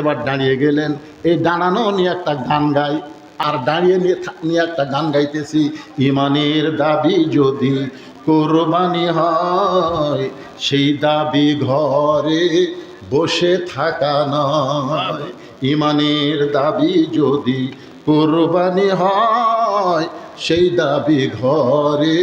এবার দাঁড়িয়ে গেলেন। এই দাঁড়ানো নিয়ে একটা গান গাই। আর দাঁড়িয়ে নিয়ে একটা গান গাইতেছি, ইমানের দাবি যদি কোরবানি হয়, সেই দাবি ঘরে বসে থাকা নয়। ইমানের দাবি যদি কোরবানি হয় সেই দাবি ঘরে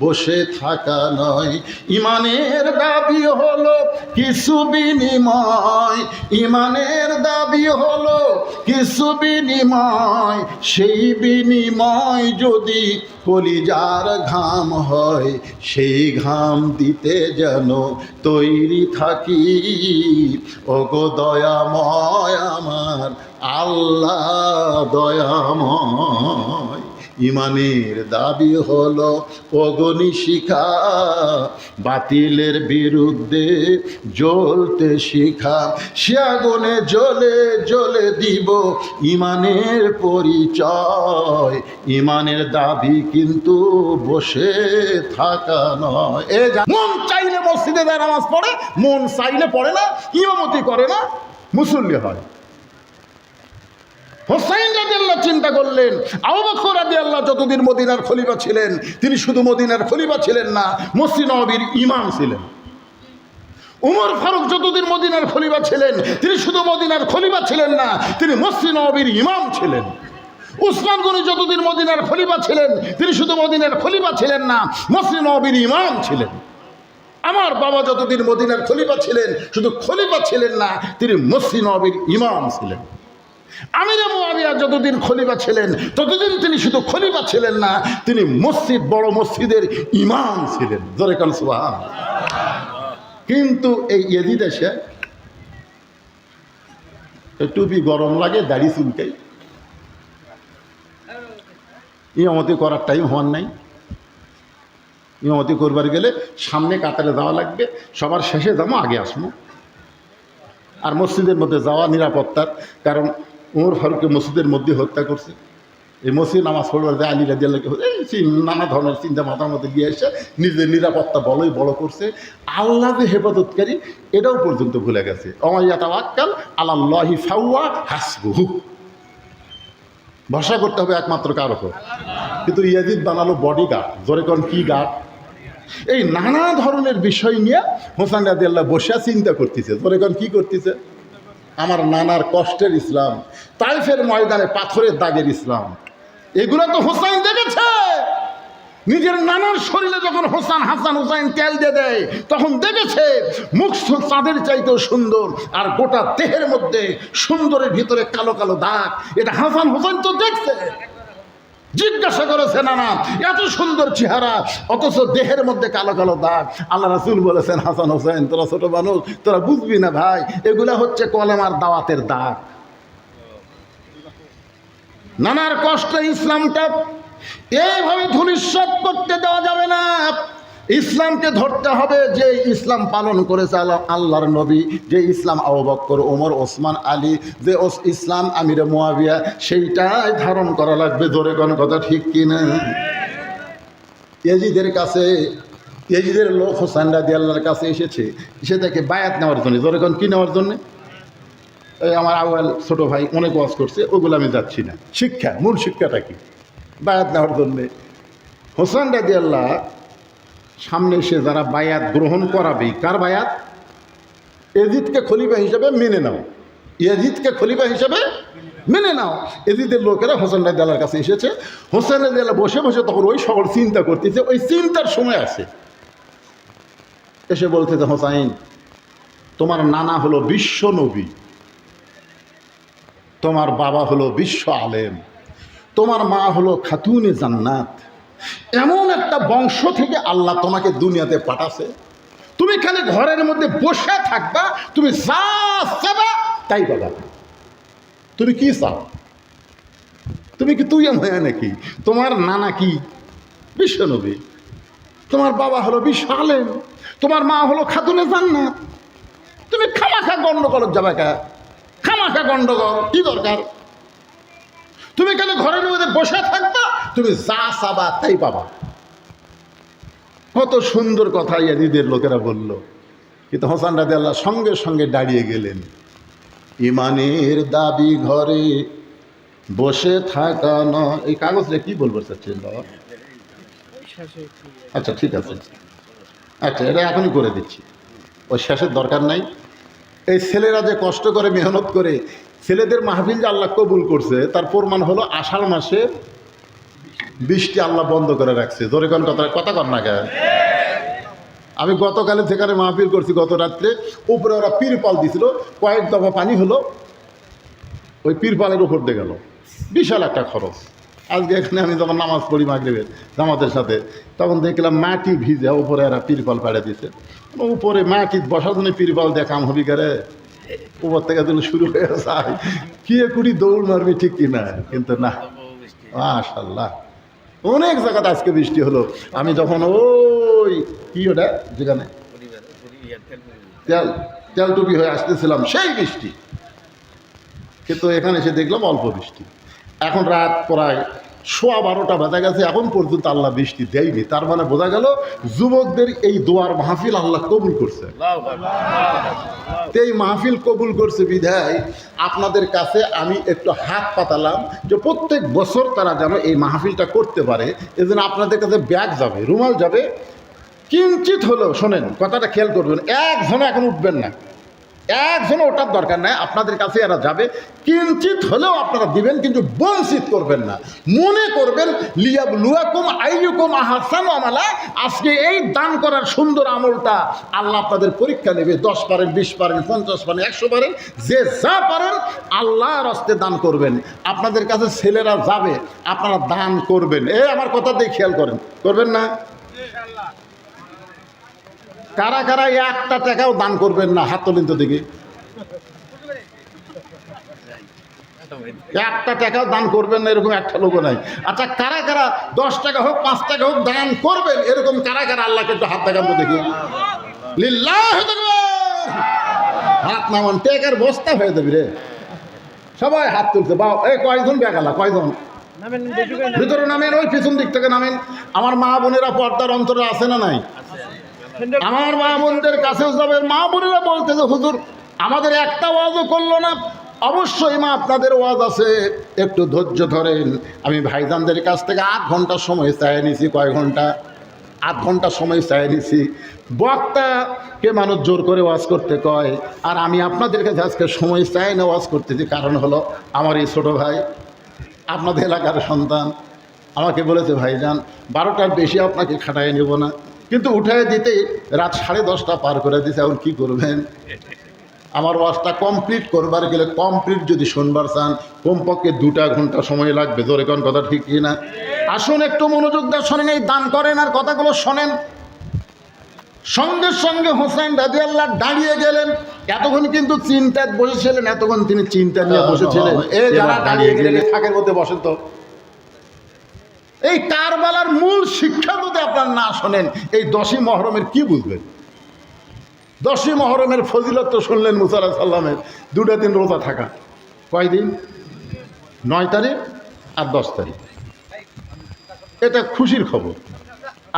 বসে থাকা নয়। ইমানের দাবি হলো কিছু বিনিময়, ইমানের দাবি হলো কিছু বিনিময়। সেই বিনিময় যদি কলিজার ঘাম হয়, সেই ঘাম দিতে যেন তৈরি থাকি। ওগো দয়াময় আমার, আল্লাহ দয়াময়। ইমানের দাবি হলো অগণি শিখা বাতিলের বিরুদ্ধে জ্বলতে শিখা। সে আগুনে জ্বলে জ্বলে দিব ইমানের পরিচয়। ইমানের দাবি কিন্তু বসে থাকা নয়। এ মন চাইলে মসজিদে দেয় নামাজ পড়ে, মন চাইলে পড়ে না ইমামতি করে না, মুসল্লি হয়। হোসাইন রাজি আল্লাহ চিন্তা করলেন, আবু বকর রাজি আল্লাহ যতদিন মদিনার খলিফা ছিলেন, তিনি শুধু মদিনার খলিফা ছিলেন না, মসজিদ নবীর ইমাম ছিলেন। উমর ফারুক যতদিন মদিনার খলিফা ছিলেন, তিনি শুধু মদিনার খলিফা ছিলেন না, তিনি মসজিদ নবীর ইমাম ছিলেন। উসমান গনি যতদিন মদিনার খলিফা ছিলেন, তিনি শুধু মদিনার খলিফা ছিলেন না, মসজিদ নবীর ইমাম ছিলেন। আমার বাবা যতদিন মদিনার খলিফা ছিলেন, শুধু খলিফা ছিলেন না, তিনি মসজিদ নবীর ইমাম ছিলেন। আমিরে মুয়াবিয়া, যতদিন খলিফা ছিলেন, ততদিন তিনি শুধু খলিফা ছিলেন না, তিনি মসজিদ, বড় মসজিদের ইমাম ছিলেন। জোরে কাল সুবহান। কিন্তু এই এদি দেশে টুপি গরম লাগে, দাড়ি চুলকাই। ইমামতি করার টাইম হওয়ার নাই। ইমামতি করবার গেলে সামনে কাতারে যাওয়া লাগবে, সবার শেষে যাব, আগে আসব। আর মসজিদের মধ্যে যাওয়া নিরাপত্তার, কারণ উমর ফারুককে মসজিদের মধ্যে হত্যা করছে। এই মসজিদ নামাজ পড়বার যে আলী রাজি আল্লাহকে নানা ধরনের চিন্তা মাথার মধ্যে গিয়ে এসে নিজের নিরাপত্তা বড়ই বড় করছে। আল্লাহ যে হেফাজতকারী এটাও পর্যন্ত ভুলে গেছে। অমাইয়াতা আক্কাল আল্লাহি ফাউয়া হাসবুহু। ভরসা করতে হবে একমাত্র কার ওপর কিন্তু ইয়াজিদ বানালো বডি গার্ড জোরে কোন কি গার্ড এই নানা ধরনের বিষয় নিয়ে হোসান রাজি আল্লাহ বসে চিন্তা করতেছে। জোরে কোন কি করতেছে? আমার নানার কষ্টের ইসলাম, তাইফের ময়দানে পাথরের দাগের ইসলাম। এগুলো তো হোসাইন দেখেছে। নিজের নানার শরীরে যখন হোসান হাসান হুসাইন তেল দিয়ে দেয়, তখন দেখেছে মুখ চাঁদের চাইতেও সুন্দর, আর গোটা দেহের মধ্যে সুন্দরের ভিতরে কালো কালো দাগ। এটা হাসান হোসেন তো দেখছে। জিজ্ঞাসা করেছে, নানা, এত সুন্দর চেহারা, অথচ দেহের মধ্যে কালো কালো দাগ। আল্লাহ রাসুল বলেছেন, হাসান হোসেন, তোরা ছোট মানুষ, তোরা বুঝবি না ভাই, এগুলা হচ্ছে কলেমার দাওয়াতের দাগ। নানার কষ্ট ইসলামটা এইভাবে ধূলিসাৎ করতে দেওয়া যাবে না। ইসলামকে ধরতে হবে যে ইসলাম পালন করেছে আল্লাহ- আল্লাহর নবী, যে ইসলাম আবু বক্কর, ওমর, ওসমান, আলী, যে ওস- ইসলাম আমিরে মোয়াবিয়া, সেইটাই ধারণ করা লাগবে। ধরে কোনো কথা ঠিক কিনা এজিদের কাছে, এজিদের লোক হোসান রাজি আল্লাহর কাছে এসেছে। সে তাকে বায়াত নেওয়ার জন্য। ধরে কোন কি নেওয়ার জন্যে? এই আমার আওয়াল ছোট ভাই অনেক ওয়াজ করছে, ওগুলো আমি যাচ্ছি না। শিক্ষা, মূল শিক্ষাটা কি? বায়াত নেওয়ার জন্যে। হোসেন রাজি আল্লাহ সামনে এসে যারা বায়াত গ্রহণ করাবে, কার বায়াত? এজিদকে খলিফা হিসেবে মেনে নাও। এজিদকে খলিফা হিসেবে মেনে নাও। এজিদের লোকেরা হোসেন রাজি আল্লাহর কাছে এসেছে। হোসেন রাজি বসে বসে তখন ওই সকল চিন্তা করতেছে, ওই চিন্তার সময় আছে। এসে বলতেছে হোসাইন তোমার নানা হলো বিশ্ব নবী। তোমার বাবা হলো বিশ্ব আলেম। তোমার মা হলো খাতুনে জান্নাত। এমন একটা বংশ থেকে আল্লাহ তোমাকে দুনিয়াতে পাঠাছে। তুমি খালি ঘরের মধ্যে বসে থাকবা, তুমি চাবা তাই পাবা। তুমি কি চাও? তুমি কি তুই হয়ে নাকি? তোমার নানা কি? বিশ্বনবী। তোমার বাবা হলো বিশ্ব আলেম তোমার মা হলো খাতুনে জান্নাত। তুমি খামাখা গন্ডগোল যাবে কা? খামাখা গন্ডগোল, কি দরকার? তুমি কেন ঘরের মধ্যে বসে থাকবা তুমি যা চাবা তাই পাবা। কত সুন্দর কথা ইয়াদিদের লোকেরা বলল। কিন্তু হোসান রাজি আল্লাহ সঙ্গে সঙ্গে দাঁড়িয়ে গেলেন। ইমানের দাবি ঘরে বসে থাকা ন এই কাগজটা কি বলব চাচ্ছেন বাবা? আচ্ছা ঠিক আছে। আচ্ছা এটা এখনই করে দিচ্ছি। ওই শেষের দরকার নাই। এই ছেলেরা যে কষ্ট করে, মেহনত করে, ছেলেদের মাহফিল যে আল্লাহ কবুল করছে, তার প্রমাণ হলো আষাঢ় মাসে বৃষ্টি আল্লাহ বন্ধ করে রাখছে। জোরে কোন কথা কথা কর না কেন আমি গতকালে সেখানে মাহফিল করছি, গত রাত্রে। উপরে ওরা পিরপাল দিছিল, কয়েক দফা পানি হলো, ওই পিরপালের উপর দিয়ে গেল। বিশাল একটা খরচ। আজকে এখানে আমি যখন নামাজ পড়ি মাগরিবের জামাতের সাথে, তখন দেখলাম মাটি ভিজে, উপরে এরা পিরপাল পাড়ে দিছে। উপরে মাটি বসার জন্য পিরপাল দিয়ে কাম হবি করে উপর থেকে যদি শুরু হয়ে যায়। কি কুড়ি দৌড় মারবি ঠিক কিনা? কিন্তু না। মাশাল্লাহ অনেক জায়গাতে আজকে বৃষ্টি হলো। আমি যখন ওই কি ওটা? যেখানে? তেল টুপি হয়ে আসতেছিলাম, সেই বৃষ্টি। কিন্তু এখানে এসে দেখলাম অল্প বৃষ্টি। এখন রাত প্রায় সোয়া বারোটা বাজা গেছে, এখন পর্যন্ত আল্লাহ বৃষ্টি দেয়নি। তার মানে বোঝা গেল যুবকদের এই দোয়ার মাহফিল আল্লাহ কবুল করছে। এই মাহফিল কবুল করছে বিধায় আপনাদের কাছে আমি একটু হাত পাতালাম যে প্রত্যেক বছর তারা যেন এই মাহফিলটা করতে পারে, এজন্য আপনাদের কাছে ব্যাগ যাবে, রুমাল যাবে। কিঞ্চিত হলেও, শোনেন, কথাটা খেয়াল করবেন একজনে এখন উঠবেন না। একজনে ওটার দরকার নাই, আপনাদের কাছে এরা যাবে। কিঞ্চিত হলেও আপনারা দিবেন, কিন্তু বঞ্চিত করবেন না। মনে করবেন লিয়াব লুয়াকুম আইয়ুকুম আহাসান আমালা, আজকে এই দান করার সুন্দর আমলটা আল্লাহ আপনাদের পরীক্ষা নেবে। দশ পারেন, বিশ পারেন, পঞ্চাশ পারেন, একশো পারেন, যে যা পারেন আল্লাহর হস্তে দান করবেন। আপনাদের কাছে ছেলেরা যাবে, আপনারা দান করবেন। এ, আমার কথা দিয়ে খেয়াল করেন। করবেন না? কারা কারা একটা টাকাও দান করবেন না, হাত তোলেন তো দেখি। একটা টাকাও দান করবেন না, এরকম একটা লোক নাই। আচ্ছা কারা কারা দশ টাকা হোক, পাঁচ টাকা হোক দান করবেন, এরকম কারা কারা আল্লাহকে একটু হাত দেখান তো দেখি। হাত নামান টেকার বস্তা হয়ে যাবি রে। সবাই হাত তুলছে বা এই কয়জন বেগালা, কয়জন? ভিতরে নামেন, ওই পিছন দিক থেকে নামেন। আমার মা বোনেরা পর্দার অন্তরে আছে না নাই? আমার মা বোনদের কাছেও যাবে। মা বোনেরা বলতেছে হুজুর, আমাদের একটা ওয়াজও করল না। অবশ্যই মা, আপনাদের ওয়াজ আছে। একটু ধৈর্য ধরেন। আমি ভাইজানদের কাছ থেকে আধ ঘণ্টা সময় চাই নিছি, কয় ঘণ্টা? আধ ঘণ্টা সময় চাই নিছি। বক্তাকে মানুষ জোর করে ওয়াজ করতে কয়। আর আমি আপনাদের কাছে আজকে সময় চাই না ওয়াজ করতেছি। কারণ হলো, আমার এই ছোটো ভাই, আপনাদের এলাকার সন্তান। আমাকে বলেছে, ভাইজান, বারোটার বেশি আপনাকে খাটাই নেব না। কিন্তু উঠায় দিতে রাত সাড়ে দশটা পার করে দিছে এখন কী করবেন? আমার ওয়াজটা কমপ্লিট করবার গেলে কমপ্লিট যদি শুনবার চান কমপক্ষে দুটা ঘণ্টা সময় লাগবে জোরে কোন কথা ঠিক কি না আসুন একটু মনোযোগ দিয়ে শোনেন এই দান করেন আর কথাগুলো শোনেন। সঙ্গে সঙ্গে হোসেন রাজি আল্লাহ দাঁড়িয়ে গেলেন। এতক্ষণ কিন্তু চিন্তায় বসেছিলেন এতক্ষণ তিনি চিন্তা নিয়ে বসেছিলেন। এই যারা দাঁড়িয়ে গেলেন থাকের মধ্যে বসেন তো। এই কারবালার মূল শিক্ষা যদি আপনার না শোনেন, এই দশই মহরমের কি বুঝবেন? দশই মহরমের ফজিলত তো শুনলেন মুসাল্লাহ সাল্লামের দুটা দিন রোজা থাকা। কয়দিন নয় তারিখ আর দশ তারিখ। এটা খুশির খবর।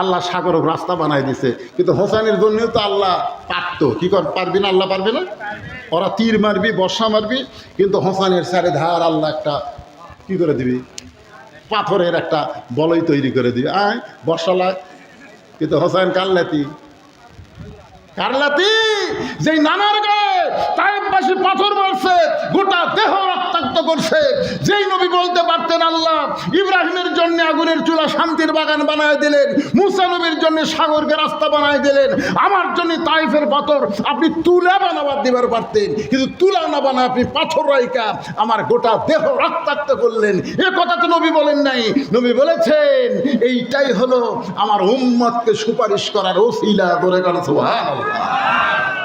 আল্লাহ সাগরক রাস্তা বানাই দিছে, কিন্তু হোসানের জন্যও তো আল্লাহ পারত। কি কর, পারবি না আল্লাহ পারবে না? ওরা তীর মারবি, বর্ষা মারবি, কিন্তু হোসানের চারে ধার আল্লাহ একটা কি করে দিবি? পাথরের একটা বলই তৈরি করে দিবে আয় বর্ষা লাগ কিন্তু হোসেন কারলাতি। কারলাতি, যেই নানার গায়ে তাইবাসী পাথর মারছে, গোটা দেহ রক্তাক্ত করছে। যেই নবী বলতে পারতেন, আল্লাহ, ইব্রাহিমের জন্য আগুনের চুলা শান্তির বাগান বানায় দিলেন। মুসা নবীর জন্য সাগরকে রাস্তা বানায় দিলেন। আমার জন্য তাইফের পাথর আপনি তুলা বানাবার দিবার পারতেন। কিন্তু তুলা না বানায় আপনি পাথর রাইকা আমার গোটা দেহ রক্তাক্ত করলেন। এ কথা তো নবী বলেন নাই। নবী বলেছেন, এইটাই হলো আমার উম্মতকে সুপারিশ করার ওসিলা ধরে কারণ সুবহানাল্লাহ।